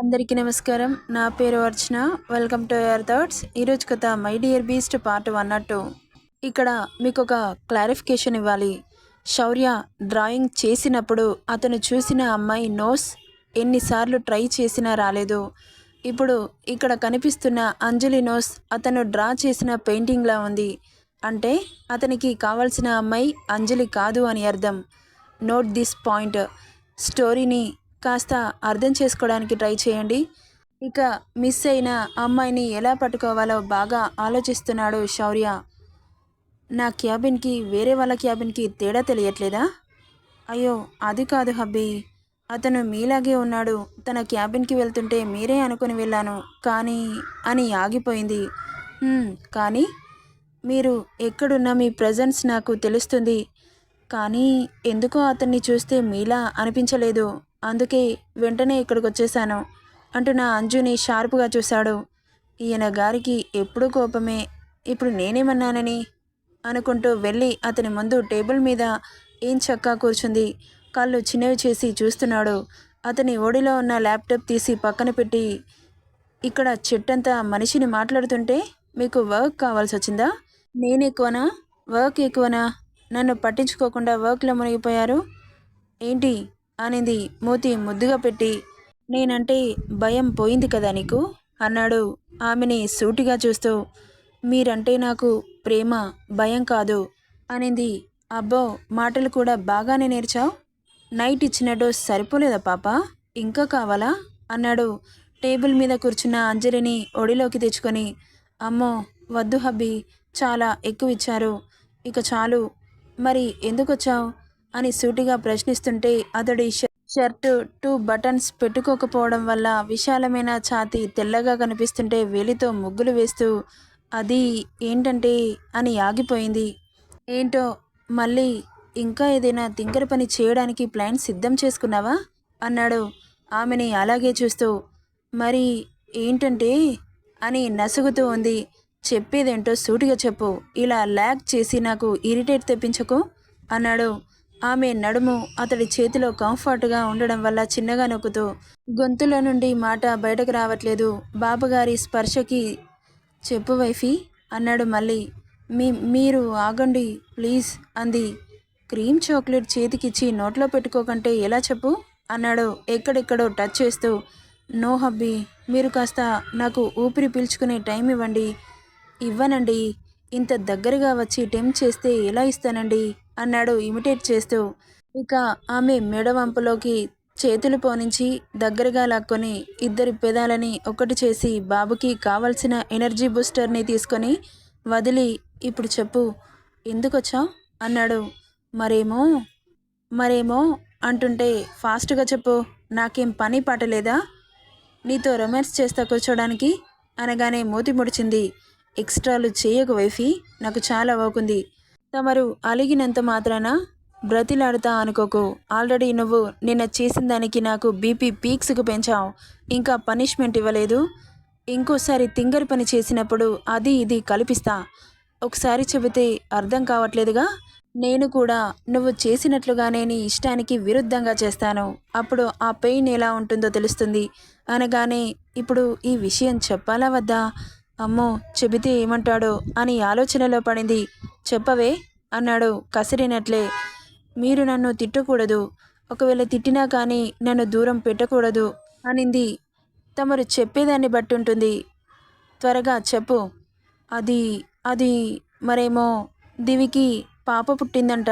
అందరికీ నమస్కారం. నా పేరు Archana. Welcome to your thoughts ఈరోజు కథ my dear beast part one అటు ఇక్కడ మీకు ఒక క్లారిఫికేషన్ ఇవ్వాలి. శౌర్య డ్రాయింగ్ చేసినప్పుడు అతను చూసిన అమ్మాయి నోస్ ఎన్నిసార్లు ట్రై చేసినా రాలేదు. ఇప్పుడు ఇక్కడ కనిపిస్తున్న అంజలి నోస్ అతను డ్రా చేసిన పెయింటింగ్లా ఉంది. అంటే అతనికి కావాల్సిన అమ్మాయి అంజలి కాదు అని అర్థం. నోట్ దిస్ పాయింట్ స్టోరీని కాస్త అర్థం చేసుకోవడానికి ట్రై చేయండి. ఇక మిస్ అయిన అమ్మాయిని ఎలా పట్టుకోవాలో బాగా ఆలోచిస్తున్నాడు శౌర్య. నా క్యాబిన్కి వేరే వాళ్ళ క్యాబిన్కి తేడా తెలియట్లేదా? అయ్యో అది కాదు హబ్బీ. అతను మీలాగే ఉన్నాడు. తన క్యాబిన్కి వెళ్తుంటే మీరే అనుకుని వెళ్ళాను. కానీ అని ఆగిపోయింది. కానీ మీరు ఎక్కడున్న మీ ప్రజెన్స్ నాకు తెలుస్తుంది. కానీ ఎందుకో అతన్ని చూస్తే మీలా అనిపించలేదు. అందుకే వెంటనే ఇక్కడికి వచ్చేసాను అంటూ నా అంజుని షార్ప్గా చూశాడు. ఈయన గారికి ఎప్పుడూ కోపమే. ఇప్పుడు నేనేమన్నానని? అనుకుంటూ వెళ్ళి అతని ముందు టేబుల్ మీద ఏం చక్కా కూర్చుంది? కళ్ళు చిన్నవి చేసి చూస్తున్నాడు. అతని ఓడిలో ఉన్న ల్యాప్టాప్ తీసి పక్కన పెట్టి ఇక్కడ చెట్టంతా మనిషిని మాట్లాడుతుంటే మీకు వర్క్ కావాల్సి వచ్చిందా నేను ఎక్కువనా? వర్క్ ఎక్కువనా? నన్ను పట్టించుకోకుండా వర్క్లో మునిగిపోయారు? ఏంటి అనింది మూతి ముద్దుగా పెట్టి. నేనంటే భయం పోయింది కదా నీకు? అన్నాడు ఆమెని సూటిగా చూస్తూ. మీరంటే నాకు ప్రేమ భయం కాదు అనింది. అబ్బో మాటలు కూడా బాగానే నేర్చావు. నైట్ ఇచ్చిన డోస్ సరిపోలేదా పాప? ఇంకా కావాలా? అన్నాడు. టేబుల్ మీద కూర్చున్న అంజలిని ఒడిలోకి తెచ్చుకొని. అమ్మో వద్దు హబ్బీ చాలా ఎక్కువ ఇచ్చారు. ఇక చాలు. మరి ఎందుకు వచ్చావు అని సూటిగా ప్రశ్నిస్తుంటే అతడి షర్టు టూ బటన్స్ పెట్టుకోకపోవడం వల్ల విశాలమైన ఛాతీ తెల్లగా కనిపిస్తుంటే వేలితో ముగ్గులు వేస్తూ అది ఏంటంటే అని ఆగిపోయింది. ఏంటో మళ్ళీ ఇంకా ఏదైనా తింకర పని చేయడానికి ప్లాన్ సిద్ధం చేసుకున్నావా? అన్నాడు. ఆమెని అలాగే చూస్తూ మరి ఏంటంటే అని నసుగుతూ ఉంది. చెప్పేదేంటో సూటిగా చెప్పు. ఇలా ల్యాగ్ చేసి నాకు ఇరిటేట్ తెప్పించకు అన్నాడు. ఆమె నడుము అతడి చేతిలో కంఫర్ట్గా ఉండడం వల్ల చిన్నగా నొక్కుతూ గొంతులో నుండి మాట బయటకు రావట్లేదు. బాబుగారి స్పర్శకి చెప్పు వైఫీ అన్నాడు మళ్ళీ. మీ మీరు ఆగండి ప్లీజ్ అంది. క్రీమ్ చాక్లెట్ చేతికిచ్చి నోట్లో పెట్టుకోకంటే ఎలా చెప్పు అన్నాడు ఎక్కడెక్కడో టచ్ చేస్తూ. నో హబ్బీ మీరు కాస్త నాకు ఊపిరి పీల్చుకునే టైం ఇవ్వండి. ఇవ్వనండి ఇంత దగ్గరగా వచ్చి టెంప్ చేస్తే ఎలా ఇస్తానండి? అన్నాడు. ఇమిటేట్ చేస్తూ. ఇక ఆమె మెడవంపులోకి చేతులు పోనించి దగ్గరగా లాక్కొని ఇద్దరి పెదాలని ఒకటి చేసి బాబుకి కావలసిన ఎనర్జీ బూస్టర్ని తీసుకొని వదిలి ఇప్పుడు చెప్పు. ఎందుకొచ్చావు? అన్నాడు. మరేమో మరేమో అంటుంటే ఫాస్ట్గా చెప్పు. నాకేం పని పాటలేదా నీతో రొమాన్స్ చేస్తా కూర్చోడానికి? అనగానే మూతి ముడిచింది. ఎక్స్ట్రాలు చేయకు వైఫీ. నాకు చాలా బాగుంది తమరు అలిగినంత మాత్రాన బ్రతిలాడతా అనుకోకు. ఆల్రెడీ నువ్వు నిన్న చేసిన దానికి నాకు బీపీ పీక్స్కు పెంచావు. ఇంకా పనిష్మెంట్ ఇవ్వలేదు. ఇంకోసారి తింగర్ పని చేసినప్పుడు అది ఇది కల్పిస్తా. ఒకసారి చెబితే అర్థం కావట్లేదుగా? నేను కూడా నువ్వు చేసినట్లుగానే నీ ఇష్టానికి విరుద్ధంగా చేస్తాను. అప్పుడు ఆ పెయిన్ ఎలా ఉంటుందో తెలుస్తుంది. అనగానే ఇప్పుడు ఈ విషయం చెప్పాలా వద్దా? అమ్మో చెబితే ఏమంటాడో అని ఆలోచనలో పడింది. చెప్పవే అన్నాడు కసిరినట్లే. మీరు నన్ను తిట్టకూడదు. ఒకవేళ తిట్టినా కానీ నన్ను దూరం పెట్టకూడదు అనింది. తమరు చెప్పేదాన్ని బట్టి ఉంటుంది త్వరగా చెప్పు. అది అది మరేమో దివికి పాప పుట్టిందంట.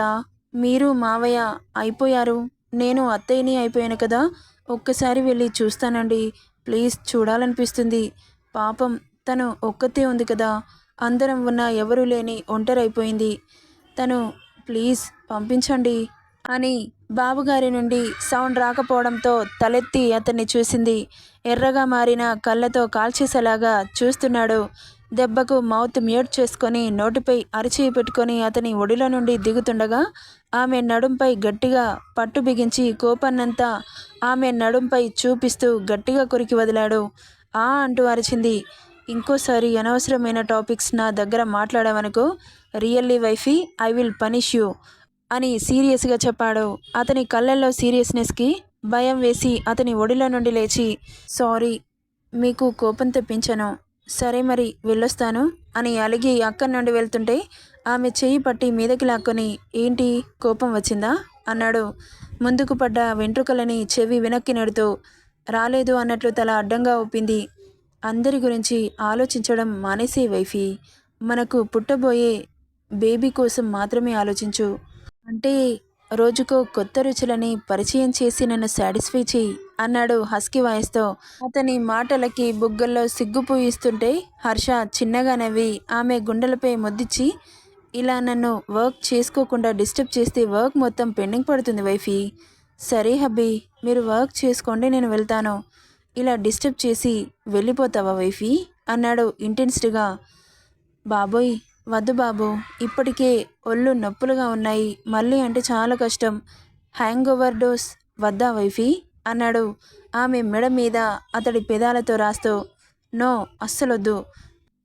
మీరు మావయ్య అయిపోయారు. నేను అత్తయ్యని అయిపోయాను కదా. ఒక్కసారి వెళ్ళి చూస్తానండి. ప్లీజ్ చూడాలనిపిస్తుంది. పాపం తను ఒక్కతే ఉంది కదా. అందరం ఉన్న ఎవరూ లేని ఒంటరైపోయింది. తను ప్లీజ్ పంపించండి అని బాబుగారి నుండి సౌండ్ రాకపోవడంతో తలెత్తి అతన్ని చూసింది. ఎర్రగా మారిన కళ్ళతో కాల్చేసేలాగా చూస్తున్నాడు. దెబ్బకు మౌత్ మ్యూట్ చేసుకొని నోటిపై అరిచేయి పెట్టుకొని అతని ఒడిలో నుండి దిగుతుండగా ఆమె నడుంపై గట్టిగా పట్టు బిగించి కోపన్నంతా ఆమె నడుంపై చూపిస్తూ గట్టిగా కొరికి వదిలాడు. ఆ అంటూ అరిచింది. ఇంకోసారి అనవసరమైన టాపిక్స్ నా దగ్గర మాట్లాడమనుకో really wifey I will punish you అని సీరియస్గా చెప్పాడు. అతని కళ్ళల్లో సీరియస్నెస్కి భయం వేసి అతని ఒడిలో నుండి లేచి సారీ మీకు కోపం తెప్పించను. సరే మరి వెళ్ళొస్తాను అని అలిగి అక్కడి నుండి వెళ్తుంటే ఆమె చెయ్యి పట్టి మీదకి లాక్కొని ఏంటి కోపం వచ్చిందా? అన్నాడు. ముందుకు పడ్డ వెంట్రుకలని చెవి వెనక్కి నెడుతూ రాలేదు అన్నట్లు తల అడ్డంగా ఒప్పింది అందరి గురించి ఆలోచించడం మానేసే వైఫీ. మనకు పుట్టబోయే బేబీ కోసం మాత్రమే ఆలోచించు. అంటే రోజుకో కొత్త రుచులని పరిచయం చేసి నన్ను సాటిస్ఫై చేయి అన్నాడు హస్కీ వాయిస్తో. అతని మాటలకి బుగ్గల్లో సిగ్గుపోయిస్తుంటే హర్ష చిన్నగా నవ్వి ఆమె గుండెలపై ముద్దిచ్చి ఇలా నన్ను వర్క్ చేసుకోకుండా డిస్టర్బ్ చేస్తే వర్క్ మొత్తం పెండింగ్ పడుతుంది వైఫీ. సరే హబ్బీ మీరు వర్క్ చేసుకోండి నేను వెళ్తాను. ఇలా డిస్టర్బ్ చేసి వెళ్ళిపోతావా వైఫీ? అన్నాడు ఇంటెన్స్డ్గా. బాబోయ్ వద్దు బాబు. ఇప్పటికే ఒళ్ళు నొప్పులుగా ఉన్నాయి. మళ్ళీ అంటే చాలా కష్టం. హ్యాంగ్ ఓవర్ డోస్ వద్దా వైఫీ? అన్నాడు. ఆమె మెడ మీద అతడి పెదాలతో రాస్తూ నో అస్సలొద్దు.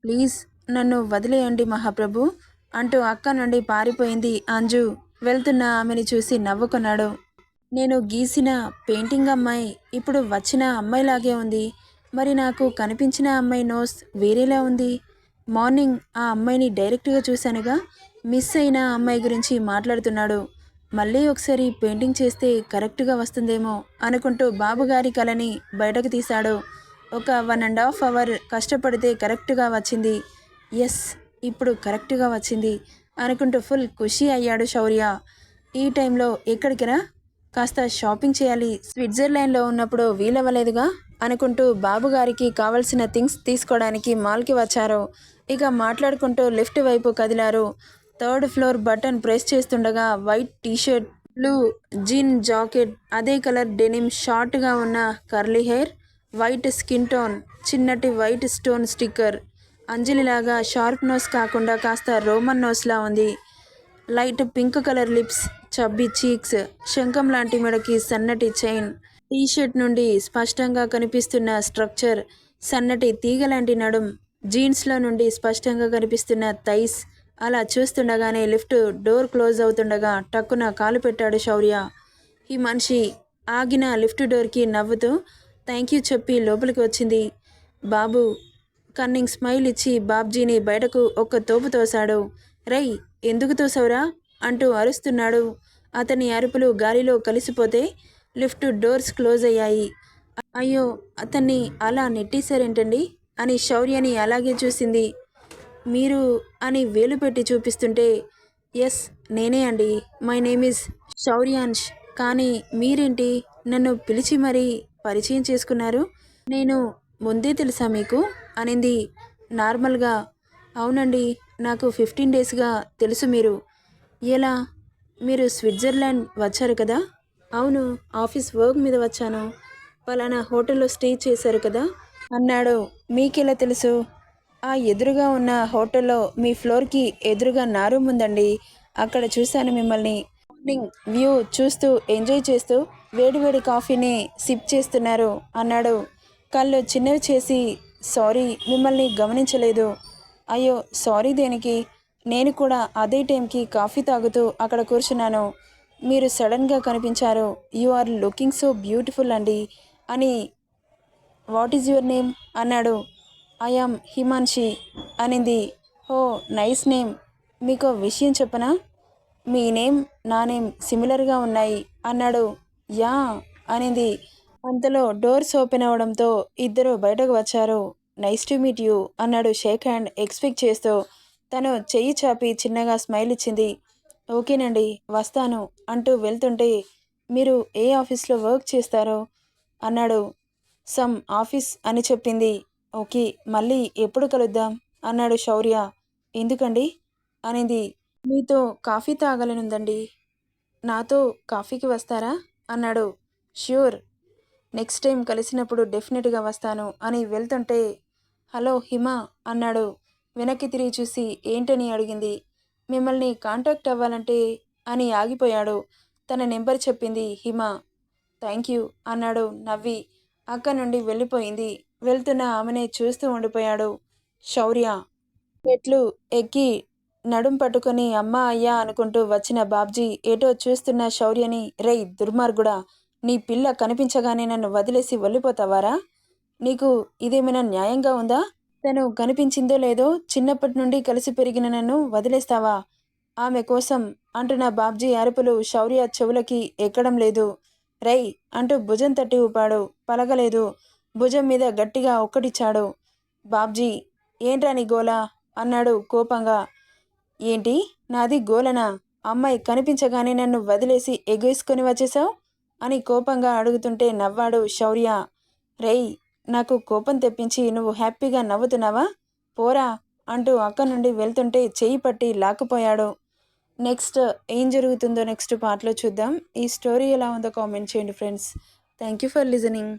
ప్లీజ్ నన్ను వదిలేయండి మహాప్రభు అంటూ అక్క నుండి పారిపోయింది అంజు. వెళ్తున్న ఆమెని చూసి నవ్వుకున్నాడు. నేను గీసిన పెయింటింగ్ అమ్మాయి ఇప్పుడు వచ్చిన అమ్మాయిలాగే ఉంది. మరి నాకు కనిపించిన అమ్మాయి నోస్ వేరేలా ఉంది. మార్నింగ్ ఆ అమ్మాయిని డైరెక్ట్గా చూశానుగా. మిస్ అయిన అమ్మాయి గురించి మాట్లాడుతున్నాడు. మళ్ళీ ఒకసారి పెయింటింగ్ చేస్తే కరెక్ట్గా వస్తుందేమో అనుకుంటూ బాబుగారి కళని బయటకు తీశాడు. ఒక వన్ అండ్ హాఫ్ అవర్ కష్టపడితే కరెక్ట్గా వచ్చింది. ఎస్ ఇప్పుడు కరెక్ట్గా వచ్చింది అనుకుంటూ ఫుల్ ఖుషి అయ్యాడు శౌర్య. ఈ టైంలో ఎక్కడికిరా? కాస్త షాపింగ్ చేయాలి. స్విట్జర్లాండ్లో ఉన్నప్పుడు వీలవ్వలేదుగా? అనుకుంటూ బాబుగారికి కావలసిన థింగ్స్ తీసుకోవడానికి మాల్కి వచ్చారు. ఇక మాట్లాడుకుంటూ లిఫ్ట్ వైపు కదిలారు. థర్డ్ ఫ్లోర్ బటన్ ప్రెస్ చేస్తుండగా white t shirt blue jean jacket అదే కలర్ డెనిమ్ షార్ట్గా ఉన్న curly hair white skin tone చిన్నటి white stone sticker. అంజలిలాగా షార్ప్ నోస్ కాకుండా కాస్త రోమన్ నోస్లా ఉంది. Light pink colour lips chubby cheeks శంఖం లాంటి మెడకి సన్నటి చైన్ టీషర్ట్ నుండి స్పష్టంగా కనిపిస్తున్న స్ట్రక్చర్ సన్నటి తీగలాంటి నడుం జీన్స్లో నుండి స్పష్టంగా కనిపిస్తున్న థైస్ అలా చూస్తుండగానే లిఫ్ట్ డోర్ క్లోజ్ అవుతుండగా టక్కున కాలు పెట్టాడు శౌర్య. ఈ మనిషి ఆగిన లిఫ్ట్ డోర్కి నవ్వుతూ థ్యాంక్ యూ చెప్పి లోపలికి వచ్చింది. బాబు కన్నింగ్ స్మైల్ ఇచ్చి బాబ్జీని బయటకు ఒక్క తోపు తోశాడు. రై ఎందుకు తోసావురా అంటూ అరుస్తున్నాడు. అతని అరుపులు గాలిలో కలిసిపోతే లిఫ్ట్ డోర్స్ క్లోజ్ అయ్యాయి. అయ్యో అతన్ని అలా నెట్టేశారేంటండి? అని శౌర్యని అలాగే చూసింది. మీరు అని వేలు పెట్టి చూపిస్తుంటే ఎస్ నేనే అండి. మై నేమ్ ఇస్ శౌర్యాంష్ కానీ మీరేంటి? నన్ను పిలిచి మరీ పరిచయం చేసుకున్నారు? నేను ముందే తెలుసా మీకు? అనింది నార్మల్గా. అవునండి నాకు ఫిఫ్టీన్ డేస్గా తెలుసు మీరు. ఎలా? మీరు స్విట్జర్లాండ్ వచ్చారు కదా? అవును ఆఫీస్ వర్క్ మీద వచ్చాను. పలానా హోటల్లో స్టే చేశారు కదా? అన్నాడు. మీకెలా తెలుసు? ఆ ఎదురుగా ఉన్న హోటల్లో మీ ఫ్లోర్కి ఎదురుగా నా రూమ్ ఉందండి. అక్కడ చూశాను మిమ్మల్ని. మార్నింగ్ వ్యూ చూస్తూ ఎంజాయ్ చేస్తూ వేడివేడి కాఫీని సిప్ చేస్తున్నారు అన్నాడు. కళ్ళు చిన్నవి చేసి సారీ మిమ్మల్ని గమనించలేదు. అయ్యో సారీ దేనికి? నేను కూడా అదే టైంకి కాఫీ తాగుతూ అక్కడ కూర్చున్నాను. మీరు సడన్గా కనిపించారు. You are looking so beautiful అండి అని వాట్ ఈజ్ యువర్ నేమ్? అన్నాడు. ఐఆమ్ హిమాన్షి అనింది. Oh nice name. మీకు విషయం చెప్పనా? మీ నేమ్ నా నేమ్ సిమిలర్గా ఉన్నాయి అన్నాడు. యా అనింది. అంతలో డోర్స్ ఓపెన్ అవడంతో ఇద్దరు బయటకు వచ్చారు. నైస్ టు మీట్ యూ అన్నాడు షేక్ హ్యాండ్ ఎక్స్పెక్ట్ చేస్తూ. తను చెయ్యి చాపి చిన్నగా స్మైల్ ఇచ్చింది. ఓకేనండి వస్తాను అంటూ వెళ్తుంటే మీరు ఏ ఆఫీస్లో వర్క్ చేస్తారో అన్నాడు. సమ్ ఆఫీస్ అని చెప్పింది. ఓకే మళ్ళీ ఎప్పుడు కలుద్దాం? అన్నాడు శౌర్య. ఎందుకండి? అనేది. మీతో కాఫీ తాగలనుందండి. నాతో కాఫీకి వస్తారా? అన్నాడు. ష్యూర్. నెక్స్ట్ టైం కలిసినప్పుడు డెఫినెట్గా వస్తాను అని వెళ్తుంటే హలో హిమ అన్నాడు. వెనక్కి తిరిగి చూసి ఏంటని? అడిగింది. మిమ్మల్ని కాంటాక్ట్ అవ్వాలంటే అని ఆగిపోయాడు. తన నెంబర్ చెప్పింది హిమ. థ్యాంక్ యూ అన్నాడు నవ్వి. అక్క నుండి వెళ్ళిపోయింది. వెళ్తున్న ఆమెనే చూస్తూ ఉండిపోయాడు. శౌర్య చెట్లు ఎక్కి నడుం పట్టుకొని అమ్మ అయ్యా అనుకుంటూ వచ్చిన బాబ్జీ ఏటో చూస్తున్న శౌర్యని రేయ్ దుర్మార్గుడా నీ పిల్ల కనిపించగానే నన్ను వదిలేసి వెళ్ళిపోతావారా? నీకు ఇదేమైనా న్యాయంగా ఉందా? తను కనిపించిందో లేదో చిన్నప్పటి నుండి కలిసి పెరిగిన నన్ను వదిలేస్తావా? ఆమె కోసం అంటున్న బాబ్జీ అరుపులు శౌర్య చెవులకి ఎక్కడం లేదు. రై అంటూ భుజం తట్టి ఊపాడు. పలగలేదు. భుజం మీద గట్టిగా ఒక్కటిచ్చాడు బాబ్జీ! ఏంట్రా నీ గోలా? అన్నాడు కోపంగా. ఏంటి? నాది గోలనా? అమ్మాయి కనిపించగానే నన్ను వదిలేసి ఎగేసుకొని వచ్చేసావు అని కోపంగా అడుగుతుంటే నవ్వాడు శౌర్య. రేయ్! నాకు కోపం తెప్పించి నువ్వు హ్యాపీగా నవ్వుతున్నావా? పోరా అంటూ అక్క నుండి వెళ్తుంటే చెయ్యి పట్టి లాక్కుపోయాడు. నెక్స్ట్ ఏం జరుగుతుందో నెక్స్ట్ పార్ట్లో చూద్దాం. ఈ స్టోరీ ఎలా ఉందో కామెంట్ చేయండి friends. Thank you for listening.